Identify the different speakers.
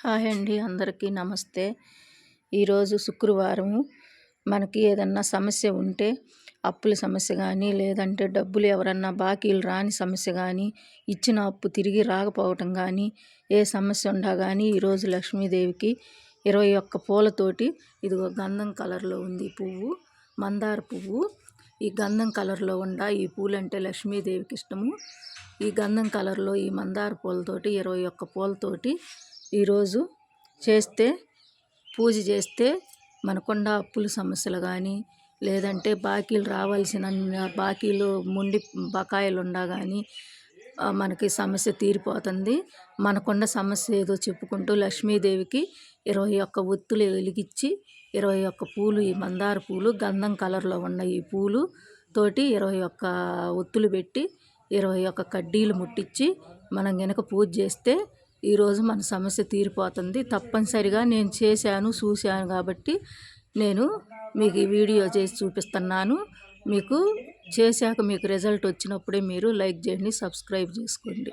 Speaker 1: Hi అండి అందరికీ నమస్తే. ఈరోజు శుక్రవారం మనకి ఏదన్నా సమస్య ఉంటే అప్పుల సమస్య కానీ లేదంటే డబ్బులు ఎవరన్నా బాకీలు రాని సమస్య కానీ ఇచ్చిన అప్పు తిరిగి రాకపోవటం కానీ ఏ సమస్య ఉండా కానీ ఈరోజు లక్ష్మీదేవికి ఇరవై ఒక్క పూలతోటి ఇదిగో గంధం కలర్లో ఉంది పువ్వు మందార పువ్వు. ఈ గంధం కలర్లో ఉండ ఈ పూలంటే లక్ష్మీదేవికి ఇష్టము. ఈ గంధం కలర్లో ఈ మందార పూలతోటి ఇరవై ఒక్క పూలతోటి ఈరోజు చేస్తే పూజ చేస్తే మనకుండ అప్పుల సమస్యలు కానీ లేదంటే బాకీలు రావాల్సిన బాకీలు ముండి బకాయిలు ఉండా కానీ మనకి సమస్య తీరిపోతుంది. మనకున్న సమస్య ఏదో చెప్పుకుంటూ లక్ష్మీదేవికి ఇరవై ఒక్క ఒత్తులు వెలిగించి ఇరవై ఒక్క పూలు ఈ మందార పూలు గంధం కలర్లో ఉన్న ఈ పూలు తోటి ఇరవై ఒక్క ఒత్తులు పెట్టి ఇరవై ఒక్క కడ్డీలు ముట్టించి మనం గనక పూజ చేస్తే ఈరోజు మన సమస్య తీరిపోతుంది. తప్పనిసరిగా నేను చేశాను చూశాను కాబట్టి నేను మీకు ఈ వీడియో చేసి చూపిస్తున్నాను. మీకు చేశాక మీకు రిజల్ట్ వచ్చినప్పుడే మీరు లైక్ చేయండి సబ్స్క్రైబ్ చేసుకోండి.